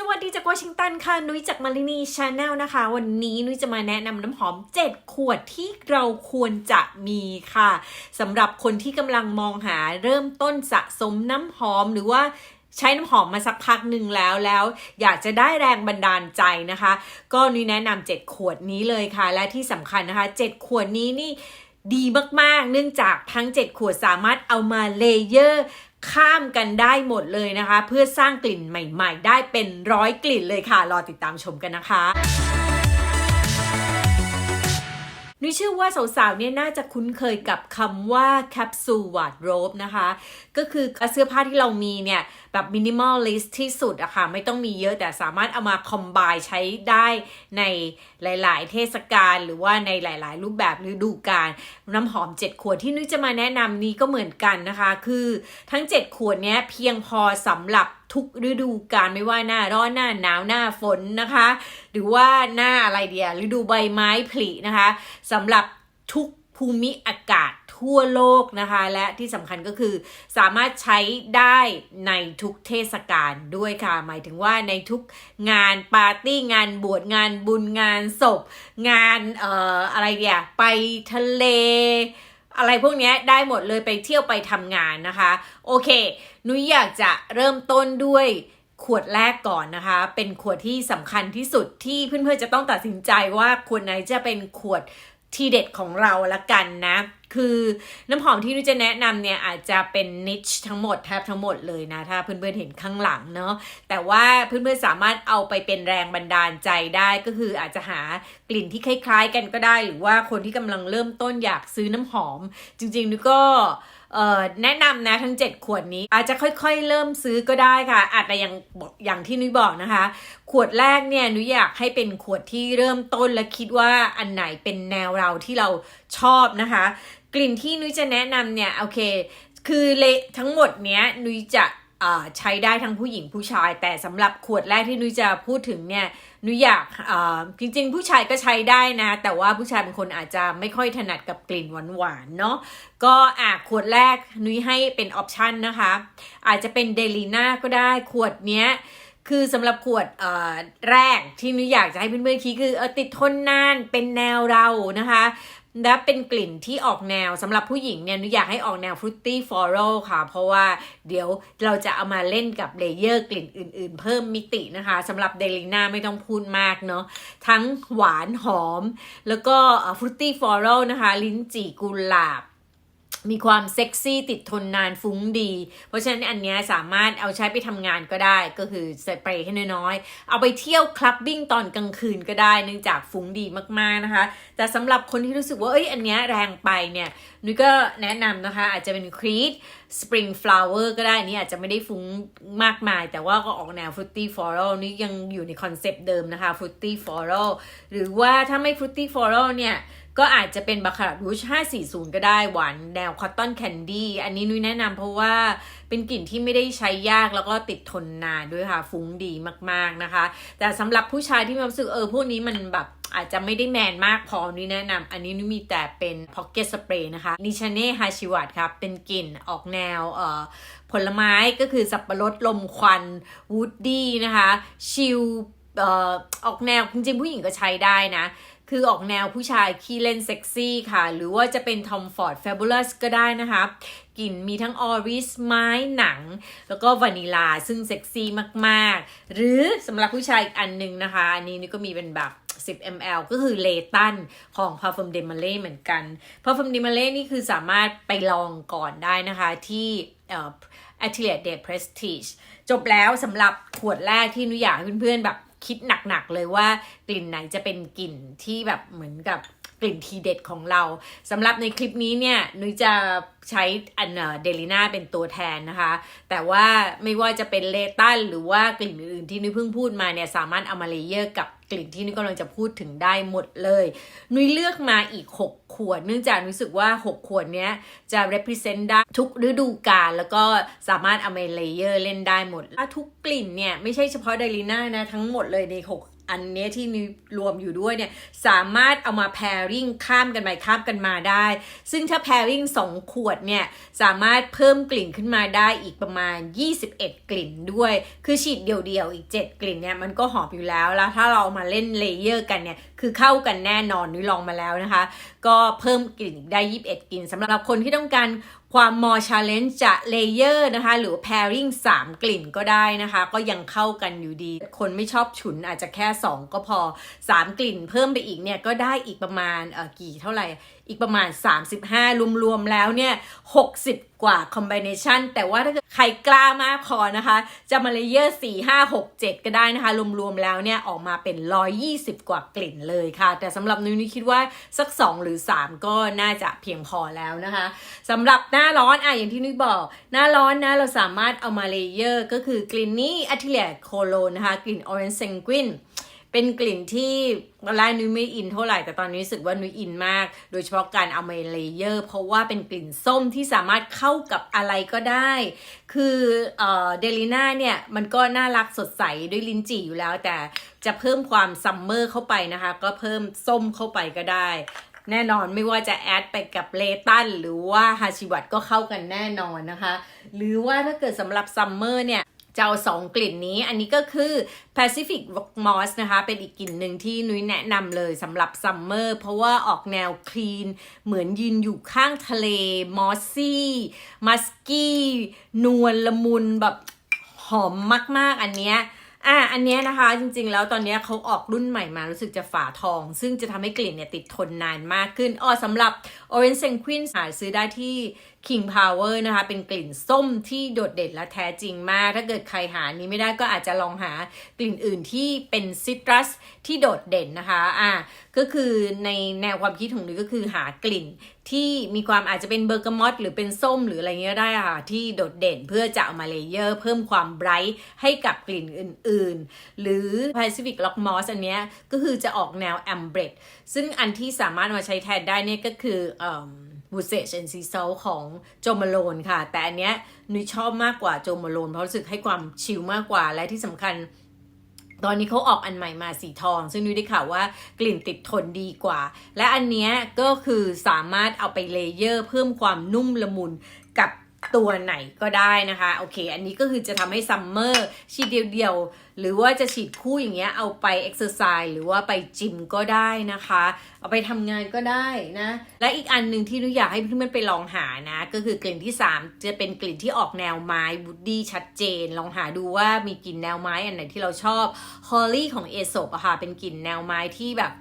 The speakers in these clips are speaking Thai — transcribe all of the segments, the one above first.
สวัสดีจากวอชิงตันค่ะ นุ้ยจากมารินีชาแนลนะคะ วันนี้นุ้ยจะมาแนะนำน้ำหอม 7 ขวดที่เราควรจะมีค่ะสำหรับคนที่กำลังมองหาเริ่มต้นสะสมน้ำหอมหรือว่าใช้น้ำหอมมาสักพักหนึ่งแล้วแล้ว อยากจะได้แรงบันดาลใจนะคะ ก็นุ้ยแนะนำ7ขวดนี้เลยค่ะ และที่สำคัญนะคะ 7 ขวดนี้นี่ดีมาก ๆ เนื่องจากทั้ง 7 ขวดสามารถเอามาเลเยอร์ ข้ามกันได้หมดเลยนะคะ เพื่อสร้างกลิ่นใหม่ ๆ ได้เป็นร้อยกลิ่นเลยค่ะ รอติดตามชมกันนะคะนุ้ยเชื่อว่าสาวๆเนี่ยน่าจะคุ้นเคยกับคำว่าแคปซูลวาร์ดโรบนะคะ ก็คือเสื้อผ้าที่เรามีเนี่ยแบบมินิมอลลิสที่สุดอะค่ะ ไม่ต้องมีเยอะแต่สามารถเอามาคอมไบใช้ได้ในหลาย ๆ เทศกาลหรือว่าในหลาย ๆ รูปแบบฤดูกาลน้ำหอม 7 ขวดที่นุ้ยจะมาแนะนำนี้ก็เหมือนกันนะคะ คือทั้ง 7 ขวดเนี้ยเพียงพอสำหรับทุกฤดูกาลไม่ว่าหน้าร้อนหน้าหนาวหน้าฝนนะคะ หรือว่าหน้าอะไรเดียฤดูใบไม้ผลินะคะสำหรับทุกภูมิอากาศ ทั่วโลกนะคะ และที่สำคัญก็คือสามารถใช้ได้ในทุกเทศกาลด้วยค่ะ หมายถึงว่าในทุกงานปาร์ตี้งานบวชงานบุญงานศพ งานเอ่ออะไรเดียไปทะเลอะไรพวกนี้ได้หมดเลยไปเที่ยวไปทำงานนะคะ โอเค นุ้ยอยากจะเริ่มต้นด้วยขวดแรกก่อนนะคะ เป็นขวดที่สำคัญที่สุดที่เพื่อนๆจะต้องตัดสินใจว่าขวดไหนจะเป็นขวด ทีเด็ดของเราละกันนะ คือน้ำหอมที่นุ้ยจะแนะนำเนี่ยอาจจะเป็นนิชทั้งหมดแทบทั้งหมดเลยนะ ถ้าเพื่อนๆเห็นข้างหลังเนาะแต่ว่าเพื่อนๆสามารถเอาไปเป็นแรงบันดาลใจได้ก็คืออาจจะหากลิ่นที่คล้ายๆกันก็ได้ หรือว่าคนที่กำลังเริ่มต้นอยากซื้อน้ำหอม จริงๆนุ้ยก็ แนะนำนะทั้ง 7 ขวดนี้ อาจจะค่อยๆ เริ่มซื้อก็ได้ค่ะ อาจจะอย่างบอกอย่างที่นุ้ยบอกนะคะ ขวดแรกเนี่ยนุ้ยอยากให้เป็นขวดที่เริ่มต้นและคิดว่าอันไหนเป็นแนวเราที่เราชอบนะคะ กลิ่นที่นุ้ยจะแนะนำเนี่ยโอเค คือเละทั้งหมดเนี้ยนุ้ยจะ ใช้ได้ทั้งผู้หญิงผู้ชาย แต่สำหรับขวดแรกที่นุ้ยจะพูดถึงเนี่ยนุ้ยอยากจริงๆ ผู้ชายก็ใช้ได้นะ แต่ว่าผู้ชายบางคนอาจจะไม่ค่อยถนัดกับกลิ่นหวานๆเนาะก็อะขวดแรกนุ้ยให้เป็นออปชันนะคะ อาจจะเป็นเดลีน่าก็ได้ขวดเนี้ยคือสำหรับขวดแรกที่นุ้ยอยากจะให้เพื่อนๆคิดคืออติดทนนานเป็นแนวเรานะคะ และเป็นกลิ่นที่ออกแนวสำหรับผู้หญิงเนี่ยนุอยากให้ออกแนวฟรุตตี้ฟลอรัลค่ะ เพราะว่าเดี๋ยวเราจะเอามาเล่นกับเลเยอร์กลิ่นอื่นๆ เพิ่มมิตินะคะสำหรับเดลิน่าไม่ต้องพูดมากเนาะทั้งหวานหอม แล้วก็ฟรุตตี้ฟลอรัลนะคะ ลิ้นจี่กุหลาบ มีความเซ็กซี่ติดทนนานฟุ้งดี เพราะฉะนั้นอันเนี้ยสามารถเอาใช้ไปทำงานก็ได้ก็คือสเปรย์ให้น้อยๆ เอาไปเที่ยวคลับบิ้งตอนกลางคืนก็ได้เนื่องจากฟุ้งดีมากๆนะคะ แต่สำหรับคนที่รู้สึกว่าเอ้ยอันเนี้ยแรงไปเนี่ยนุ้ยก็แนะนำนะคะ อาจจะเป็นครีดสปริงฟลาวเวอร์ก็ได้นนี่อาจจะไม่ได้ฟุ้งมากมาย แต่ว่าก็ออกแนวฟรุตตี้ฟลอรัลนี่ยังอยู่ในคอนเซปต์เดิมนะคะฟรุตตี้ฟลอรัลหรือว่าถ้าไม่ฟรุตตี้ฟลอรัลเนี่ย ก็อาจจะเป็นบาคารารูช540 ก็ได้หวานแนวคอตตอนแคนดี้อันนี้นุ้ยแนะนำเพราะว่าเป็นกลิ่นที่ไม่ได้ใช้ยากแล้วก็ติดทนนานด้วยค่ะ ฟุ้งดีมากๆนะคะ แต่สำหรับผู้ชายที่มีความรู้สึกเออพวกนี้มันแบบอาจจะไม่ได้แมนมากพอนุ้ยแนะนำอันนี้นุ้ยมีแต่เป็นพ็อกเก็ตสเปรย์นะคะนิชเน่ฮาชิวัตครับเป็นกลิ่นออกแนวเอ่อผลไม้ก็คือสับปะรดลมควันวูดดี้นะคะชิลเอ่อออกแนวจริงๆผู้หญิงก็ใช้ได้นะ คือออกแนวผู้ชายขี้เล่นเซ็กซี่ค่ะ หรือว่าจะเป็น Tom Ford Fabulous ก็ได้นะคะกลิ่นมีทั้งออริสไม้หนัง แล้วก็วานิลาซึ่งเซ็กซี่มากๆ หรือสำหรับผู้ชายอีกอันหนึงนะคะ อันนี้นี่ก็มีเป็นแบบ10 ml ก็คือเลตันของ Parfum de Malay เหมือนกัน Parfum de Malay นี่คือสามารถไปลองก่อนได้นะคะที่เอ่อ Atelier de Prestige จบแล้วสำหรับขวดแรกที่นุยอยากให้เพื่อนๆแบบ คิดหนักๆเลยว่ากลิ่นไหนจะเป็นกลิ่นที่แบบเหมือนกับกลิ่นทีเด็ดของเราสำหรับในคลิปนี้เนี่ยนุ้ยจะใช้อันเดลิน่าเป็นตัวแทนนะคะ แต่ว่าไม่ว่าจะเป็นเลตันหรือว่ากลิ่นอื่นๆที่นุ้ยเพิ่งพูดมาเนี่ยสามารถเอามาเลเยอร์กับ กลิ่นที่นุ้ยกำลังจะพูดถึงได้หมดเลย นุ้ยเลือกมาอีก 6 ขวด เนื่องจากรู้สึกว่า 6 ขวดเนี้ยจะ represent ได้ทุกฤดูกาลแล้วก็สามารถเอามาเลเยอร์เล่นได้หมดทุกกลิ่นเนี่ย ไม่ใช่เฉพาะไดลิน่านะ ทั้งหมดเลยใน 6 อันเนี้ยที่นี่รวมอยู่ด้วยเนี่ยสามารถเอามา pairing ข้ามกันไปข้ามกันมาได้ ซึ่งถ้า pairing 2ขวดเนี่ยสามารถเพิ่มกลิ่นขึ้นมาได้อีกประมาณ 21 กลิ่นด้วย คือฉีดเดี่ยวๆอีก 7 กลิ่นเนี่ยมันก็หอมอยู่แล้วแล้วถ้าเราเอามาเล่นเลเยอร์กันเนี่ย คือเข้ากันแน่นอนนุ้ยลองมาแล้วนะคะ ก็เพิ่มกลิ่นอีกได้ 21 กลิ่นสำหรับคนที่ต้องการความมอชาเลนจ์จะเลเยอร์นะคะ หรือ pairing 3 กลิ่นก็ได้นะคะ ก็ยังเข้ากันอยู่ดี คนไม่ชอบฉุนอาจจะแค่ 2 ก็พอ 3 กลิ่นเพิ่มไปอีกเนี่ย ก็ได้อีกประมาณเออกี่เท่าไหร่ อีกประมาณ 35 รวมๆแล้วเนี่ย 60 กว่าคอมบิเนชันแต่ว่าถ้าเกิดใครกล้ามากพอนะคะ จะมาเลเยอร์ 4 5 6 7 ก็ได้นะคะ รวมๆแล้วเนี่ย ออกมาเป็น 120 กว่ากลิ่นเลยค่ะ แต่สำหรับนุ้ยนี่คิดว่าสัก 2 หรือ 3 ก็น่าจะเพียงพอแล้วนะคะสำหรับหน้าร้อนอะอย่างที่นุ้ยบอก หน้าร้อนนะเราสามารถเอามาเลเยอร์ ก็คือกลิ่นนี้ Atelier Cologne นะคะ กลิ่น Orange Sanguine เป็นกลิ่น ที่ตอนแรกนุ้ยไม่อินเท่าไหร่แต่ตอนนี้รู้สึกว่านุ้ยอินมาก โดยเฉพาะการเอามาเลเยอร์ เพราะว่าเป็นกลิ่นส้มที่สามารถเข้ากับอะไรก็ได้ คือเอ่อเดลิน่าเนี่ย มันก็น่ารักสดใสด้วยลิ้นจี่อยู่แล้ว แต่จะเพิ่มความซัมเมอร์เข้าไปนะคะ ก็เพิ่มส้มเข้าไปก็ได้ แน่นอนไม่ว่าจะแอดไปกับเลตันหรือว่าฮาชิวัตก็เข้ากันแน่นอนนะคะ หรือว่าถ้าเกิดสำหรับซัมเมอร์เนี่ย จะเอาสองกลิ่นนี้ อันนี้ก็คือ Pacific Rock Moss นะคะ เป็นอีกกลิ่นหนึ่งที่นุ้ยแนะนำเลยสำหรับซัมเมอร์เพราะว่าออกแนวคลีน เหมือนยืนอยู่ข้างทะเลมอสซี่มัสกี้นวลละมุนแบบหอมมาก ๆ อันเนี้ยอะอันเนี้ยนะคะจริงๆ แล้วตอนเนี้ยเขาออกรุ่นใหม่มารู้สึกจะฝาทอง ซึ่งจะทำให้กลิ่นเนี่ยติดทนนานมากขึ้นอ๋อสำหรับ Orange Sanguine หาซื้อได้ที่ King Power นะคะ เป็นกลิ่นส้มที่โดดเด่นและแท้จริงมาก ถ้าเกิดใครหานี้ไม่ได้ก็อาจจะลองหากลิ่นอื่นที่เป็นซิตรัสที่โดดเด่นนะคะ อะก็คือในแนวความคิดของนุ้ยก็คือหากลิ่นที่มีความอาจจะเป็นเบอร์กามอตหรือเป็นส้มหรืออะไรเงี้ยได้ค่ะ ที่โดดเด่นเพื่อจะเอามาเลเยอร์ เพิ่มความไบรท์ให้กับกลิ่นอื่นๆ หรือ Pacific Rock Moss อันเนี้ยก็คือจะออกแนว Amber ซึ่งอันที่สามารถมาใช้แทนได้เนี่ยก็คืออ บูเซชแอนซีเซลของโจมาโลนค่ะ แต่อันเนี้ยนุ้ยชอบมากกว่าโจมาโลนเพราะรู้สึกให้ความชิลมากกว่าและที่สำคัญตอนนี้เขาออกอันใหม่มาสีทอง ซึ่งนุ้ยได้ข่าวว่ากลิ่นติดทนดีกว่า และอันเนี้ยก็คือสามารถเอาไปเลเยอร์เพิ่มความนุ่มละมุนกับ ตัวไหนก็ได้นะคะ โอเค อันนี้ก็คือจะทำให้ซัมเมอร์ฉีดเดียวๆ หรือว่าจะฉีดคู่อย่างเงี้ย เอาไปเอ็กซ์ซอร์ซส์หรือว่าไปจิมก็ได้นะคะ เอาไปทำงานก็ได้นะ และอีกอันหนึ่งที่นุ้ยอยากให้เพื่อนๆไปลองหานะ ก็คือกลิ่นที่ 3 จะเป็นกลิ่นที่ออกแนวไม้บูดดี้ชัดเจน ลองหาดูว่ามีกลิ่นแนวไม้อันไหนที่เราชอบฮอลลี่ของเอโซปอะค่ะเป็นกลิ่นแนวไม้ที่แบบ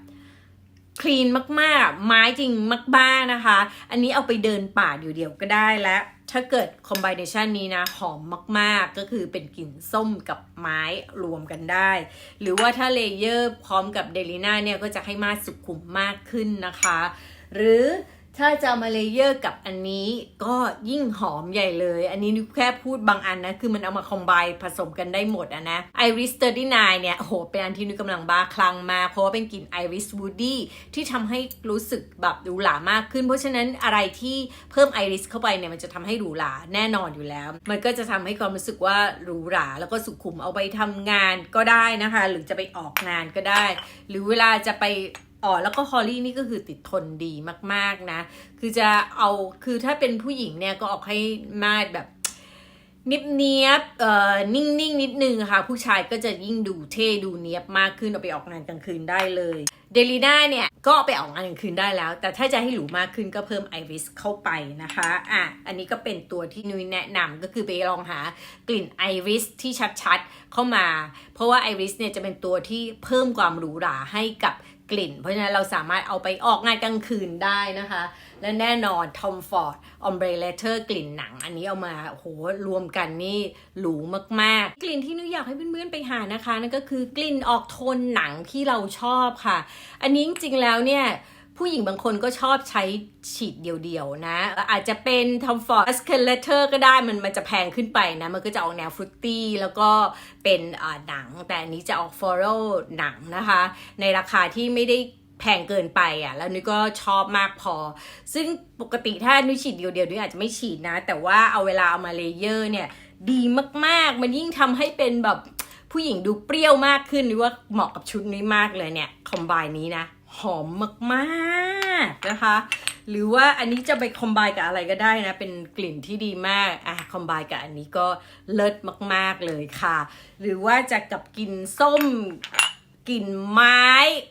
คลีนมากๆ ไม้จริงมากๆนะคะ อันนี้เอาไปเดินป่าอยู่เดียวก็ได้และ ถ้าเกิดคอมบิเนชันนี้นะ หอมมาก ๆ ก็คือเป็นกลิ่นส้มกับไม้รวมกันได้ หรือว่าถ้าเลเยอร์พร้อมกับเดลิน่าเนี่ย ก็จะให้มากสุขุมมากขึ้นนะคะ หรือ ถ้าจะมาเลเยอร์กับอันนี้ก็ยิ่งหอมใหญ่เลย อันนี้แค่พูดบางอันนะ คือมันเอามาคอมไบผสมกันได้หมดอะนะ Iris 39เนี่ยโหเป็นอันที่นุ้ยกำลังบ้าคลั่งมา เพราะว่าเป็นกลิ่น Iris Woody ที่ทำให้รู้สึกแบบหรูหรามากขึ้น เพราะฉะนั้นอะไรที่เพิ่ม Iris เข้าไปเนี่ยมันจะทำให้หรูหราแน่นอนอยู่แล้ว มันก็จะทำให้ความรู้สึกว่าหรูหราแล้วก็สุขุมเอาไปทำงานก็ได้นะคะ หรือจะไปออกงานก็ได้ หรือเวลาจะไป อ๋อแล้วก็ฮอลลี่นี่ก็คือติดทนดีมาก ๆนะ คือจะเอาคือถ้าเป็นผู้หญิงเนี่ยก็ออกให้มาดแบบนียบเนียบเอ่อนิ่งๆนิดนึงค่ะ ผู้ชายก็จะยิ่งดูเท่ดูเนียบมากขึ้นเอาไปออกงานกลางคืนได้เลยเดลีน่าเนี่ยก็ไปออกงานกลางคืนได้แล้ว แต่ถ้าจะให้หรูมากขึ้นก็เพิ่มไอริสเข้าไปนะคะอะอันนี้ก็เป็นตัวที่นุ้ยแนะนำก็คือไปลองหากลิ่นไอริสที่ชัดๆเข้ามา เพราะว่าไอริสเนี่ยจะเป็นตัวที่เพิ่มความหรูหราให้กับ กลิ่น เพราะฉะนั้นเราสามารถเอาไปออกงานกลางคืนได้นะคะ และแน่นอน Tom Ford Ombre Leather กลิ่นหนัง อันนี้เอามาโหรวมกันนี่หรูมากๆ กลิ่นที่นุ้ยอยากให้เพื่อนๆไปหานะคะนั่นก็คือกลิ่นออกโทนหนังที่เราชอบค่ะ อันนี้จริงๆแล้วเนี่ย ผู้หญิงบางคนก็ชอบใช้ฉีดเดียวๆนะ อาจจะเป็น Tom Ford Escalator ก็ได้มันมันจะแพงขึ้นไปนะ มันก็จะออกแนวฟรุตตี้แล้วก็เป็นอ่าหนัง แต่อันนี้จะออกฟลอรัลหนังนะคะ ในราคาที่ไม่ได้แพงเกินไปอะ แล้วนุ้ยก็ชอบมากพอ ซึ่งปกติถ้านุ้ยฉีดเดียวๆนุ้ยอาจจะไม่ฉีดนะ แต่ว่าเอาเวลาเอามาเลเยอร์เนี่ยดีมากๆ มันยิ่งทำให้เป็นแบบผู้หญิงดูเปรี้ยวมากขึ้นหรือว่าเหมาะกับชุดนี้มากเลยเนี่ย คอมไบนี้นะ หอมมากๆนะคะ หรือว่าอันนี้จะไปคอมไบกับอะไรก็ได้นะ เป็นกลิ่นที่ดีมากอะคอมไบกับอันนี้ก็เลิศมากๆเลยค่ะ หรือว่าจะกับกลิ่นส้มกลิ่นไม้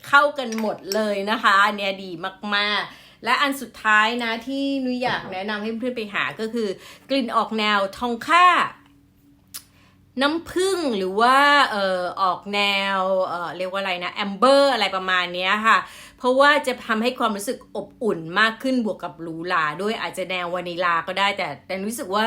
เข้ากันหมดเลยนะคะอันเนี้ยดีมากๆและอันสุดท้ายนะที่นุยอยากแนะนำให้เพื่อนๆไปหาก็คือกลิ่นออกแนวทองค่า น้ำผึ้งหรือว่าเอ่อออกแนวเอ่อเรียกว่าอะไรนะแอมเบอร์อะไรประมาณนี้ค่ะ เพราะว่าจะทำให้ความรู้สึกอบอุ่นมากขึ้นบวกกับหรูหราด้วยอาจจะแนววานิลาก็ได้แต่แต่รู้สึกว่า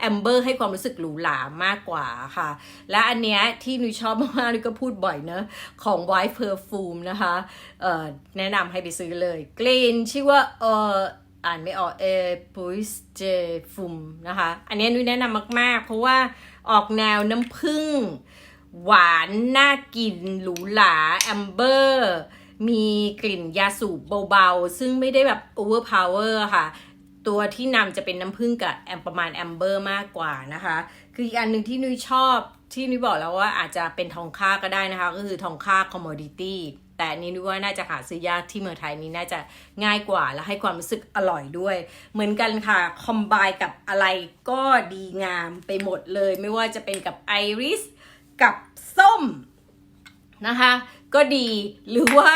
แอมเบอร์ให้ความรู้สึกหรูหรามากกว่าค่ะ และอันเนี้ยที่นุ้ยชอบมากๆนุ้ยก็พูดบ่อยเนอะของ White Perfume นะคะเอ่อแนะนำให้ไปซื้อเลยกลิ่นชื่อว่าเอ่อ อ่านไม่ออกเอปุสเจฟุมนะคะ อันนี้นุ้ยแนะนำมาก ๆ เพราะว่าออกแนวน้ำผึ้งหวานน่ากินหรูหราแอมเบอร์ มีกลิ่นยาสูบเบา ๆ ซึ่งไม่ได้แบบโอเวอร์พาวเวอร์ค่ะ ตัวที่นำจะเป็นน้ำผึ้งกับแอมประมาณแอมเบอร์มากกว่านะคะ คืออีกอันหนึ่งที่นุ้ยชอบที่นุ้ยบอกแล้วว่าอาจจะเป็นทองค่าก็ได้นะคะ ก็คือทองค่าคอมมอดิตี้ แต่อันนี้นุ้ว่าน่าจะหาซื้อยากที่เมืองไทยนี้น่าจะง่ายกว่าและให้ความรู้สึกอร่อยด้วย เหมือนกันค่ะ คอมไบกับอะไรก็ดีงามไปหมดเลย ไม่ว่าจะเป็นกับไอริสกับส้มนะคะ ก็ดีหรือว่า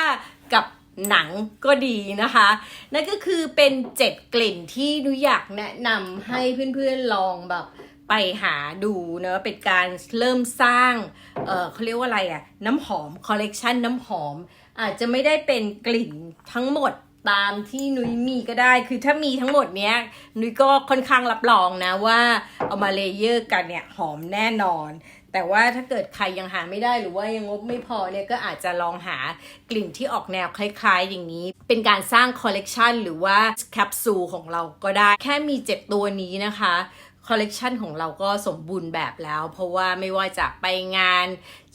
กับหนังก็ดีนะคะ นั่นก็คือเป็นเจ็ดกลิ่นที่นุอยากแนะนำให้เพื่อนๆลองแบบ ไปหาดูเนอะเป็นการเริ่มสร้าง เออเขาเรียกว่าอะไรอะน้ำหอมคอลเลกชันน้ำหอม อาจจะไม่ได้เป็นกลิ่นทั้งหมดตามที่นุ้ยมีก็ได้ คือถ้ามีทั้งหมดเนี้ย นุ้ยก็ค่อนข้างรับรองนะว่าเอามาเลเยอร์กันเนี่ยหอมแน่นอน แต่ว่าถ้าเกิดใครยังหาไม่ได้หรือว่ายังงบไม่พอเนี่ยก็อาจจะลองหากลิ่นที่ออกแนวคล้ายๆ อย่างนี้ เป็นการสร้างคอลเลกชันหรือว่าแคปซูลของเราก็ได้ แค่มีเจ็ดตัวนี้นะคะ คอลเลกชันของเราก็สมบูรณ์แบบแล้ว เพราะว่าไม่ว่าจะไปงาน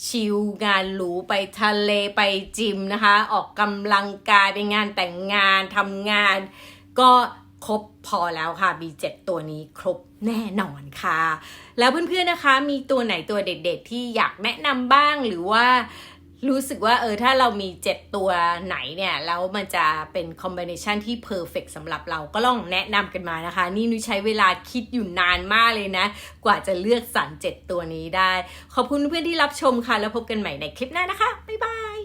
ชิลงานหรูไปทะเลไปจิมนะคะ ออกกำลังกายไปงานแต่งงานทำงาน ก็ครบพอแล้วค่ะ B7 ตัวนี้ครบแน่นอนค่ะ แล้วเพื่อนๆนะคะ มีตัวไหนตัวเด็ดๆ ที่อยากแนะนำบ้างหรือว่า รู้สึกว่าเออถ้าเรามี 7 ตัวไหนเนี่ย แล้วมันจะเป็นคอมบิเนชันที่เพอร์เฟกสำหรับเราก็ลองแนะนำกันมานะคะ นี่นุ้ยใช้เวลาคิดอยู่นานมากเลยนะ กว่าจะเลือกสรร7ตัวนี้ได้ ขอบคุณเพื่อนที่รับชมค่ะ แล้วพบกันใหม่ในคลิปหน้านะคะ บ๊ายบาย